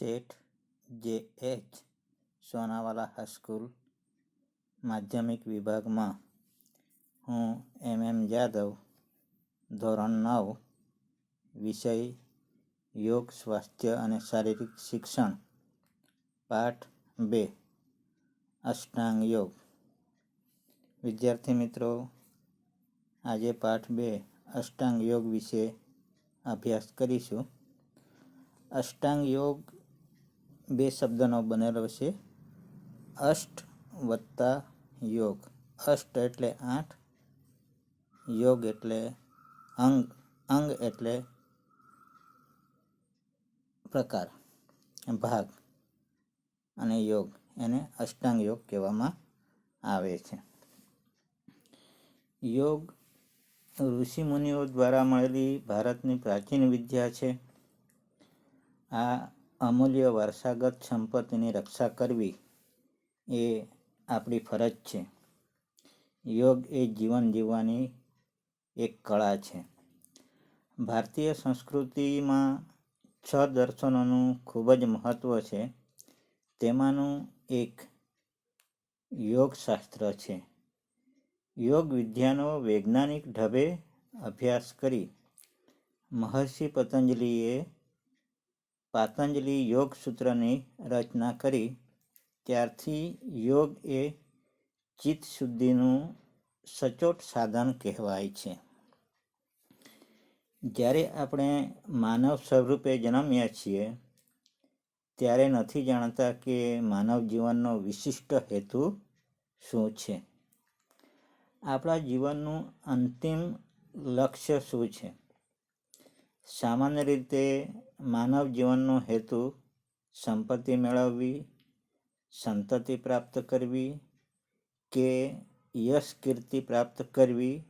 શેઠ જે H Sonawala high school માધ્યમિક વિભાગમાં. હું એમ એમ જાદવ, ધોરણ નવ, વિષય યોગ, સ્વાસ્થ્ય અને શારીરિક શિક્ષણ. પાઠ બે, અષ્ટાંગ યોગ. વિદ્યાર્થી મિત્રો, આજે પાઠ બે, અષ્ટાંગ યોગ વિશે અભ્યાસ કરીશું. અષ્ટાંગ યોગ બે શબ્દનો બનેલો છે. અષ્ટ વત્તા યોગ. અષ્ટ એટલે આઠ, યોગ એટલે અંગ અંગ એટલે પ્રકાર, ભાગ અને યોગ. એને અષ્ટાંગ યોગ કહેવામાં આવે છે. યોગ ઋષિમુનિઓ દ્વારા મળેલી ભારતની પ્રાચીન વિદ્યા છે. આ અમૂલ્ય વારસાગત સંપત્તિની રક્ષા કરવી એ આપણી ફરજ છે. યોગ એ જીવન જીવવાની એક કળા છે. ભારતીય સંસ્કૃતિમાં છ દર્શનોનું ખૂબ જ મહત્ત્વ છે. તેમાંનું એક યોગશાસ્ત્ર છે. યોગ વિદ્યાનો વૈજ્ઞાનિક ઢબે અભ્યાસ કરી મહર્ષિ પતંજલિએ પાતંજલિ યોગ સૂત્રની રચના કરી. ત્યારથી યોગ એ ચિત્ત શુદ્ધિનું સચોટ સાધન કહેવાય છે. જ્યારે આપણે માનવ સ્વરૂપે જન્મ્યા છીએ, ત્યારે નથી જાણતા કે માનવ જીવનનો વિશિષ્ટ હેતુ શું છે. આપણા જીવનનું અંતિમ લક્ષ્ય શું છે? સામાન્ય રીતે માનવ જીવનનો હેતુ સંપત્તિ મેળવવી, સંતતિ પ્રાપ્ત કરવી કે યશ કીર્તિ પ્રાપ્ત કરવી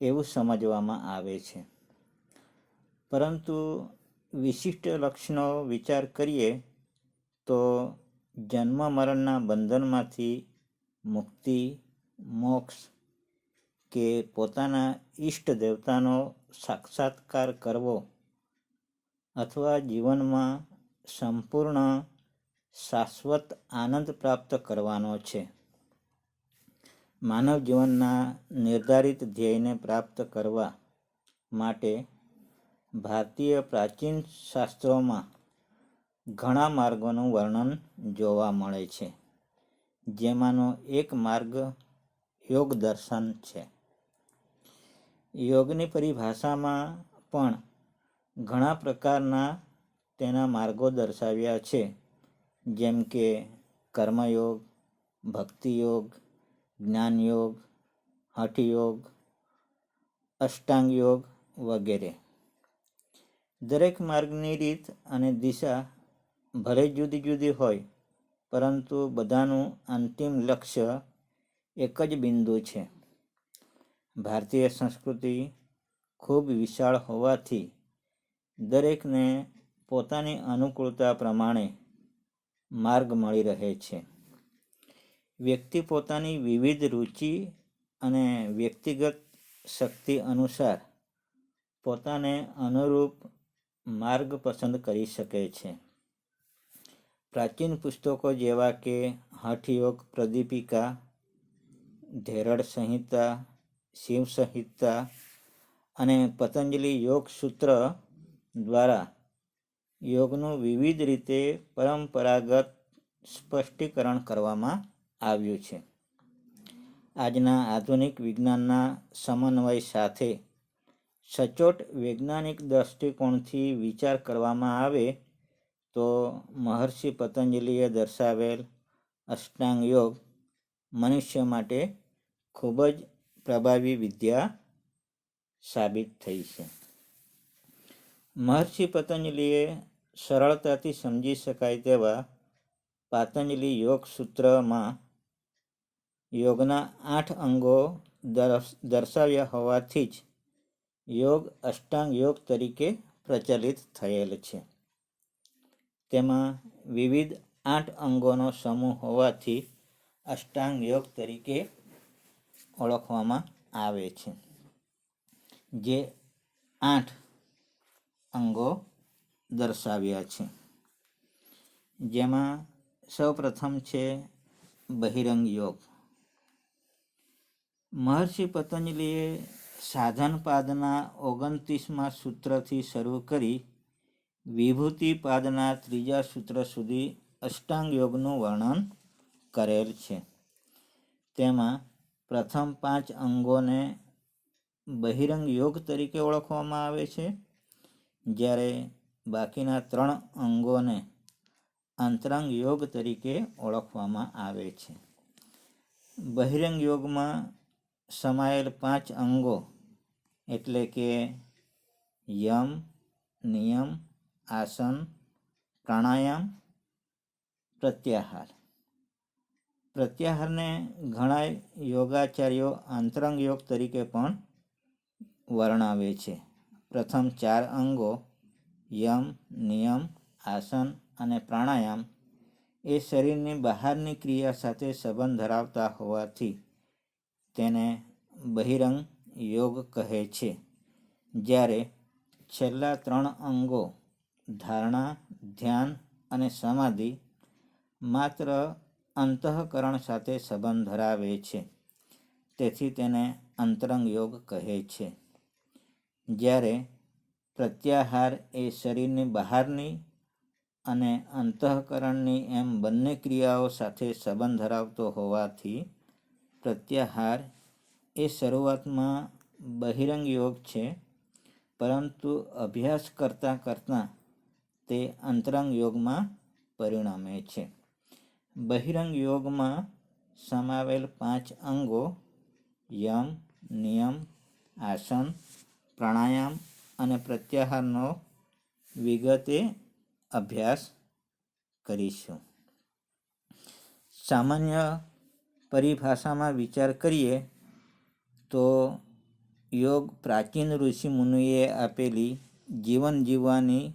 એવું સમજવામાં આવે છે. પરંતુ વિશિષ્ટ લક્ષણો વિચાર કરીએ તો જન્મ મરણના બંધનમાંથી મુક્તિ, મોક્ષ કે પોતાના ઈષ્ટ દેવતાનો સાક્ષાત્કાર કરવો અથવા જીવનમાં સંપૂર્ણ શાશ્વત આનંદ પ્રાપ્ત કરવાનો છે. માનવ જીવનના નિર્ધારિત ધ્યેયને પ્રાપ્ત કરવા માટે ભારતીય પ્રાચીન શાસ્ત્રોમાં ઘણા માર્ગોનું વર્ણન જોવા મળે છે, જેમાંનો એક માર્ગ યોગ દર્શન છે. યોગની પરિભાષામાં પણ ઘણા પ્રકારના તેના માર્ગો દર્શાવ્યા છે. જેમ કે કર્મયોગ, ભક્તિયોગ, જ્ઞાનયોગ, હઠયોગ અષ્ટાંગ યોગ વગેરે. દરેક માર્ગની રીત અને દિશા ભલે જુદી જુદી હોય, પરંતુ બધાનું અંતિમ લક્ષ્ય એક જ બિંદુ છે. ભારતીય સંસ્કૃતિ ખૂબ વિશાળ હોવાથી દરેકને પોતાની અનુકૂળતા પ્રમાણે માર્ગ મળી રહે છે. વ્યક્તિ પોતાની વિવિધ રુચિ અને વ્યક્તિગત શક્તિ અનુસાર પોતાને અનુરૂપ માર્ગ પસંદ કરી શકે છે. પ્રાચીન પુસ્તકો જેવા કે હઠયોગ પ્રદીપિકા ધેરડ સંહિતા શિવ સંહિતા અને પતંજલિ યોગ સૂત્ર દ્વારા યોગનું વિવિધ રીતે પરંપરાગત સ્પષ્ટીકરણ કરવામાં આવ્યું છે. આજના આધુનિક વિજ્ઞાનના સમન્વય સાથે સચોટ વૈજ્ઞાનિક દ્રષ્ટિકોણથી વિચાર કરવામાં આવે તો મહર્ષિ પતંજલિએ દર્શાવેલ અષ્ટાંગ યોગ મનુષ્ય માટે ખૂબ જ પ્રભાવી વિદ્યા સાબિત થઈ છે. મહર્ષિ પતંજલિએ સરળતાથી સમજી શકાય તેવા પાતંજલિ યોગ સૂત્રમાં યોગના આઠ અંગો દર્શાવ્યા હોવાથી જ યોગ અષ્ટાંગ યોગ તરીકે પ્રચલિત થયેલ છે. તેમાં વિવિધ આઠ અંગોનો સમૂહ હોવાથી અષ્ટાંગ યોગ તરીકે ઓળખવામાં આવે છે. જે આઠ અંગો દર્શાવ્યા છે. જેમાં સૌપ્રથમ છે બહિરંગ યોગ. મહર્ષિ પતંજલિએ સાધનપાદના ઓગણત્રીસમાં સૂત્રથી શરૂ કરી વિભૂતિપાદના ત્રીજા સૂત્ર સુધી અષ્ટાંગ યોગનું વર્ણન કરેલ છે. તેમાં પ્રથમ પાંચ અંગોને બહિરંગ યોગ તરીકે ઓળખવામાં આવે છે. જ્યારે બાકીના ત્રણ અંગોને અંતરંગ યોગ તરીકે ઓળખવામાં આવે છે. બહિરંગ યોગમાં સમાયેલ પાંચ અંગો એટલે કે યમ, નિયમ, આસન, પ્રાણાયામ, પ્રત્યાહાર. પ્રત્યાહારને ઘણા યોગાચાર્યો આંતરંગ યોગ તરીકે પણ વર્ણવે છે. પ્રથમ ચાર અંગો યમ, નિયમ, આસન અને પ્રાણાયામ એ શરીરની બહારની ક્રિયા સાથે સંબંધ ધરાવતા હોવાથી તેને બહિરંગ યોગ કહે છે. જ્યારે છેલ્લા ત્રણ અંગો ધારણા, ધ્યાન અને સમાધિ માત્ર અંતઃકરણ સાથે સંબંધ ધરાવે છે. તેથી તેને અંતરંગ યોગ કહે છે. જ્યારે પ્રત્યાહાર એ શરીરની બહારની અને અંતઃકરણની એમ બંને ક્રિયાઓ સાથે સંબંધ ધરાવતો હોવાથી પ્રત્યાહાર એ શરૂઆતમાં બહિરંગ યોગ છે, પરંતુ અભ્યાસ કરતાં કરતાં તે અંતરંગ યોગમાં પરિણમે છે. બહિરંગ યોગમાં સમાવેલ પાંચ અંગો યમ, નિયમ, આસન, પ્રાણાયામ અને પ્રત્યાહારનો વિગતે અભ્યાસ કરીશું. સામાન્ય પરિભાષામાં વિચાર કરીએ તો યોગ પ્રાચીન ઋષિ મુનિએ આપેલી જીવન જીવવાની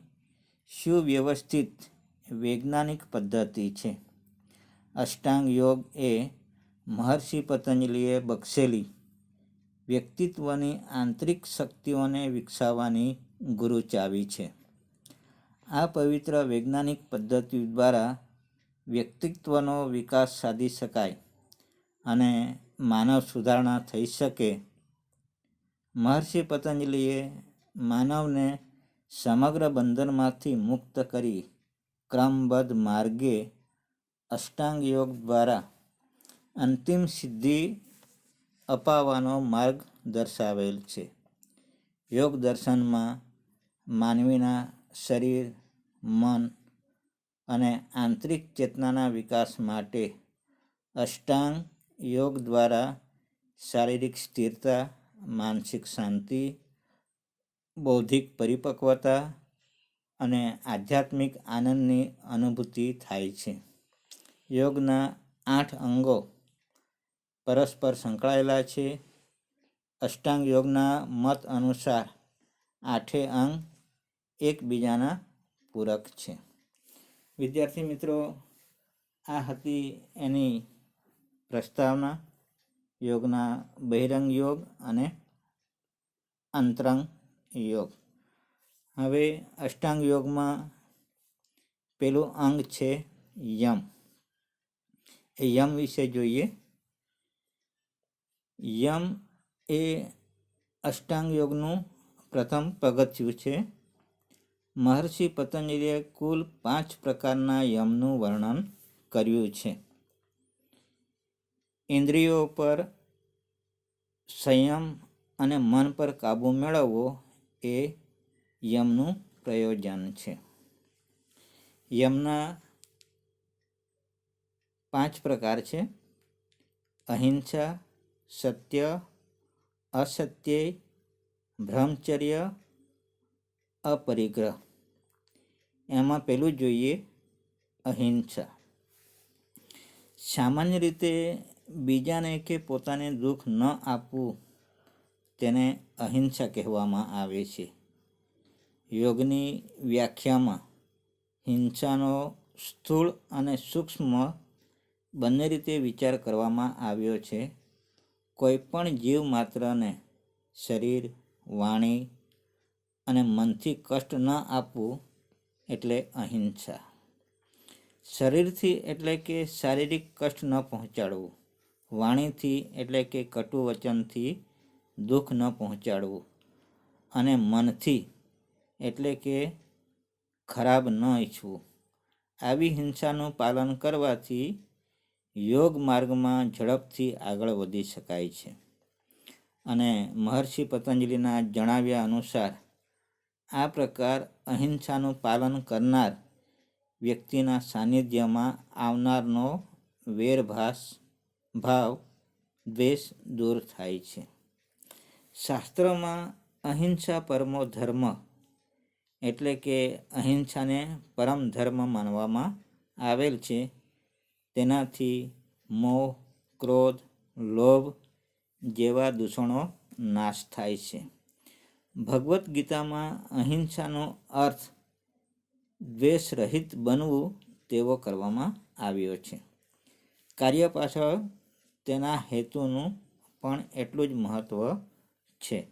સુવ્યવસ્થિત વૈજ્ઞાનિક પદ્ધતિ છે. અષ્ટાંગ યોગ એ મહર્ષિ પતંજલિએ બક્ષેલી વ્યક્તિત્વની આંતરિક શક્તિઓને વિકસાવવાની ગુરુ ચાવી છે. આ પવિત્ર વૈજ્ઞાનિક પદ્ધતિ દ્વારા વ્યક્તિત્વનો વિકાસ સાધી શકાય અને માનવ સુધારણા થઈ શકે. મહર્ષિ પતંજલિએ માનવને સમગ્ર બંધનમાંથી મુક્ત કરી ક્રમબદ્ધ માર્ગે અષ્ટાંગ યોગ દ્વારા અંતિમ સિદ્ધિ અપાવવાનો માર્ગ દર્શાવેલ છે. યોગ દર્શનમાં માનવીના શરીર, મન અને આંતરિક ચેતનાના વિકાસ માટે અષ્ટાંગ યોગ દ્વારા શારીરિક સ્થિરતા, માનસિક શાંતિ, બૌદ્ધિક પરિપક્વતા અને આધ્યાત્મિક આનંદની અનુભૂતિ થાય છે. યોગના આઠ અંગો પરસ્પર સંકળાયેલા છે. અષ્ટાંગ યોગના મત અનુસાર આઠે અંગ એકબીજાના પૂરક છે. વિદ્યાર્થી મિત્રો, આ હતી એની પ્રસ્તાવના યોગના બહિરંગ યોગ અને અંતરંગ યોગ. હવે અષ્ટાંગ યોગમાં પેલું અંગ છે યમ. એ યમ વિશે જોઈએ. યમ એ અષ્ટાંગ યોગનું પ્રથમ પગથિયું છે. મહર્ષિ પતંજલિએ કુલ પાંચ પ્રકારના યમનું વર્ણન કર્યું છે. ઇન્દ્રિયો પર સંયમ અને મન પર કાબૂ મેળવવો એ યમનું પ્રયોજન છે. યમના પાંચ પ્રકાર છે. અહિંસા, સત્ય, અસત્ય, બ્રહ્મચર્ય, અપરિગ્રહ. એમાં પેલું જોઈએ અહિંસા. સામાન્ય રીતે બીજાને કે પોતાને દુઃખ ન આપવું તેને અહિંસા કહેવામાં આવે છે. યોગની વ્યાખ્યામાં હિંસાનો સ્થૂળ અને સૂક્ષ્મ બંને રીતે વિચાર કરવામાં આવ્યો છે. કોઈ પણ જીવ માત્રને શરીર, વાણી અને મનથી કષ્ટ ન આપવું એટલે અહિંસા. શરીરથી એટલે કે શારીરિક કષ્ટ ન પહોંચાડવું. વાણીથી એટલે કે કટુ વચનથી દુઃખ ન પહોંચાડવું. અને મનથી એટલે કે ખરાબ ન ઈચ્છવું. આવી હિંસાનું પાલન કરવાથી યોગ માર્ગમાં ઝડપથી આગળ વધી શકાય છે. અને મહર્ષિ પતંજલિના જણાવ્યા અનુસાર, આ પ્રકાર અહિંસાનું પાલન કરનાર વ્યક્તિના સાનિધ્યમાં આવનારનો વેરભાસ, ભાવ, દ્વેષ દૂર થાય છે. શાસ્ત્રમાં અહિંસા પરમો ધર્મ એટલે કે અહિંસાને પરમ ધર્મ માનવામાં આવેલ છે. તેનાથી મોહ, ક્રોધ, લોભ જેવા દૂષણો નાશ થાય છે. ભગવદ્ ગીતામાં અહિંસાનો અર્થ દ્વેષ રહિત બનવું તેવો કરવામાં આવ્યો છે. કાર્ય પાછળ તેના હેતુનું પણ એટલું જ મહત્ત્વ છે.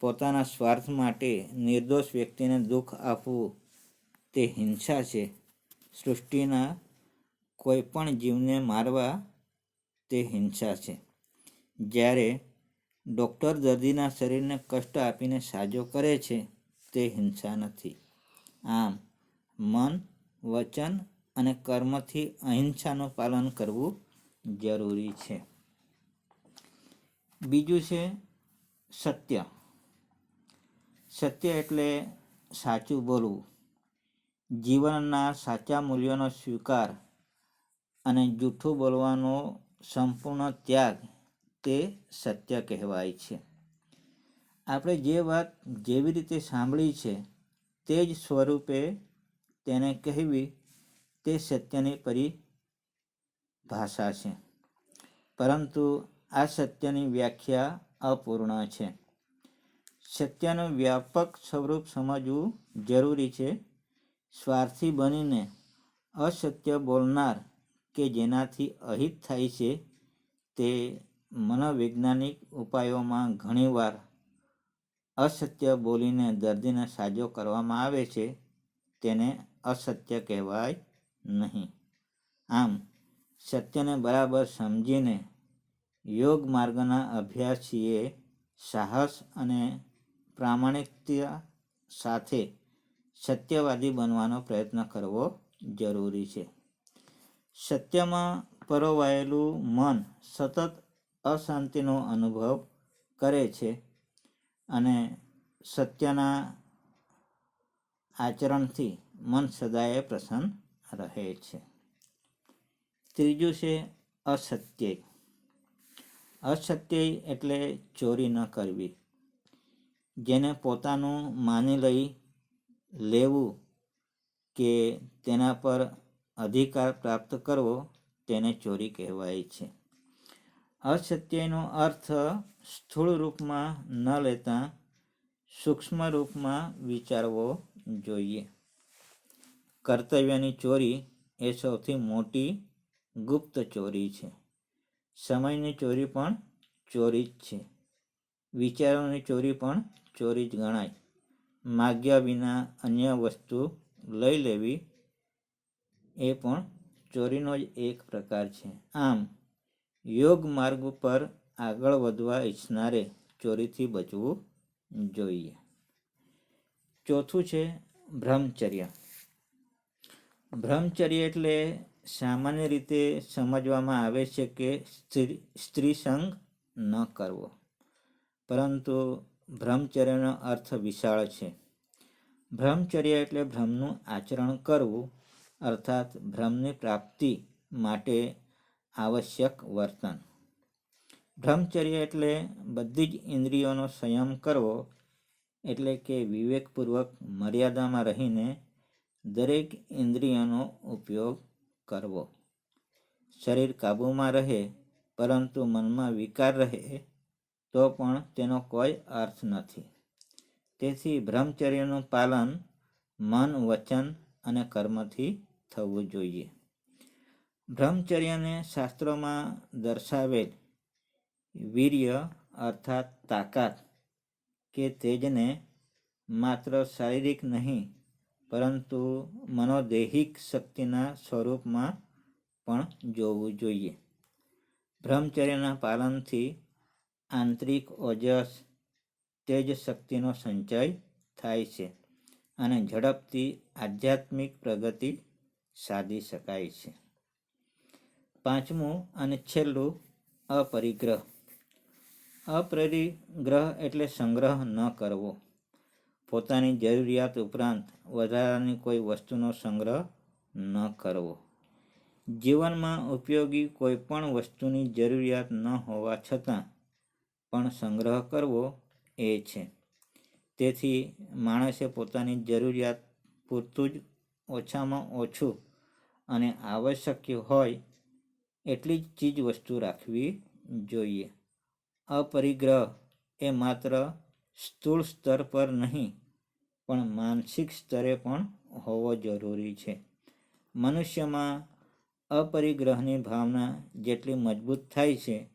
પોતાના સ્વાર્થ માટે નિર્દોષ વ્યક્તિને દુઃખ આપવું તે હિંસા છે. સૃષ્ટિના કોઈ પણ જીવને મારવા તે હિંસા છે. જ્યારે ડૉક્ટર દર્દીના શરીરને કષ્ટ આપીને સાજો કરે છે, તે હિંસા નથી. આમ, મન, વચન અને કર્મથી અહિંસાનું પાલન કરવું જરૂરી છે. બીજું છે સત્ય. સત્ય એટલે સાચું બોલવું. જીવનના સાચા મૂલ્યોનો સ્વીકાર અને જૂઠું બોલવાનો સંપૂર્ણ ત્યાગ તે સત્ય કહેવાય છે. આપણે જે વાત જેવી રીતે સાંભળી છે, તે જ સ્વરૂપે તેને કહેવી તે સત્યની પરિભાષા છે. પરંતુ આ સત્યની વ્યાખ્યા અપૂર્ણ છે. સત્યનું વ્યાપક સ્વરૂપ સમજવું જરૂરી છે. સ્વાર્થી બનીને અસત્ય બોલનાર કે જેનાથી અહિત થાય છે તે મનોવૈજ્ઞાનિક ઉપાયોમાં ઘણીવાર અસત્ય બોલીને દર્દીને સાજો કરવામાં આવે છે, તેને અસત્ય કહેવાય નહીં. આમ, સત્યને બરાબર સમજીને યોગ માર્ગના અભ્યાસીએ સાહસ અને પ્રામાણિકતા સાથે સત્યવાદી બનવાનો પ્રયત્ન કરવો જરૂરી છે. સત્યમાં પરોવાયેલું મન સતત અશાંતિનો અનુભવ કરે છે અને સત્યના આચરણથી મન સદાય પ્રસન્ન રહે છે. ત્રીજું છે અસત્ય. અસત્ય એટલે ચોરી ન કરવી. જેને પોતાનું માની લઈ લેવું કે તેના પર અધિકાર પ્રાપ્ત કરવો તેને ચોરી કહેવાય છે. અસત્યનો અર્થ સ્થૂળ રૂપમાં ન લેતા સૂક્ષ્મ રૂપમાં વિચારવો જોઈએ. કર્તવ્યની ચોરી એ સૌથી મોટી ગુપ્ત ચોરી છે. સમયની ચોરી પણ ચોરી જ છે. વિચારોની ચોરી પણ ચોરી જ ગણાય. માગ્યા વિના અન્ય વસ્તુ લઈ લેવી એ પણ ચોરીનો જ એક પ્રકાર છે. આમ, યોગ માર્ગ પર આગળ વધવા ઈચ્છનારે ચોરીથી બચવું જોઈએ. ચોથું છે બ્રહ્મચર્ય. બ્રહ્મચર્ય એટલે સામાન્ય રીતે સમજવામાં આવે છે કે સ્ત્રી સ્ત્રી સંગ ન કરવો. પરંતુ બ્રહ્મચર્યનો અર્થ વિશાળ છે. બ્રહ્મચર્ય એટલે બ્રહ્મનું આચરણ કરવું અર્થાત ભ્રમની પ્રાપ્તિ માટે આવશ્યક વર્તન. બ્રહ્મચર્ય એટલે બધી જ ઇન્દ્રિયોનો સંયમ કરવો એટલે કે વિવેકપૂર્વક મર્યાદામાં રહીને દરેક ઇન્દ્રિયોનો ઉપયોગ કરવો. શરીર કાબૂમાં રહે પરંતુ મનમાં વિકાર રહે તો પણ તેનો કોઈ અર્થ નથી. તેથી બ્રહ્મચર્યનું પાલન મન, વચન અને કર્મથી થવું જોઈએ. બ્રહ્મચર્યને શાસ્ત્રોમાં દર્શાવેલ વીર્ય અર્થાત તાકાત કે તેજને માત્ર શારીરિક નહીં, પરંતુ મનોદૈહિક શક્તિના સ્વરૂપમાં પણ જોવું જોઈએ. બ્રહ્મચર્યના પાલનથી આંતરિક ઓજસ તેજ શક્તિનો સંચય થાય છે અને ઝડપથી આધ્યાત્મિક પ્રગતિ સાધી શકાય છે. પાંચમું અને છેલ્લું અપરિગ્રહ. અપરિગ્રહ એટલે સંગ્રહ ન કરવો. પોતાની જરૂરિયાત ઉપરાંત વધારાની કોઈ વસ્તુનો સંગ્રહ ન કરવો. જીવનમાં ઉપયોગી કોઈ પણ વસ્તુની જરૂરિયાત ન હોવા છતાં પણ સંગ્રહ કરવો એ છે. તેથી માણસે પોતાની જરૂરિયાત પૂરતું જ ઓછામાં ઓછું અને આવશ્યક હોય એટલી જ ચીજ વસ્તુ રાખવી જોઈએ. અપરિગ્રહ એ માત્ર સ્થૂળ સ્તર પર નહીં, પણ માનસિક સ્તરે પણ હોવો જરૂરી છે. મનુષ્યમાં અપરિગ્રહની ભાવના જેટલી મજબૂત થાય છે,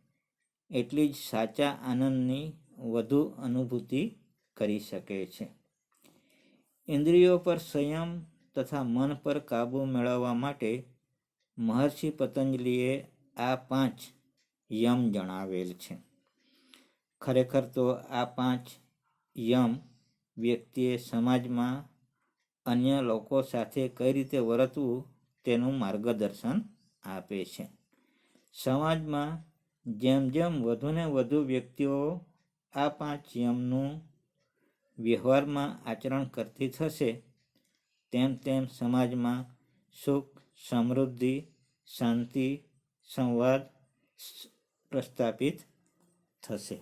એટલી જ સાચા આનંદની વધુ અનુભૂતિ કરી શકે છે. ઇન્દ્રિયો પર સંયમ તથા મન પર કાબૂ મેળવવા માટે મહર્ષિ પતંજલિએ આ પાંચ યમ જણાવેલ છે. ખરેખર તો આ પાંચ યમ વ્યક્તિએ સમાજમાં અન્ય લોકો સાથે કઈ રીતે વર્તવું તેનું માર્ગદર્શન આપે છે. સમાજમાં જેમ જેમ વધુને વધુ વ્યક્તિઓ આ પાંચ યમનું વ્યવહારમાં આચરણ કરતી થશે તેમ તેમ સમાજમાં સુખ સમૃદ્ધિ શાંતિ સંવાદ પ્રસ્થાપિત થશે.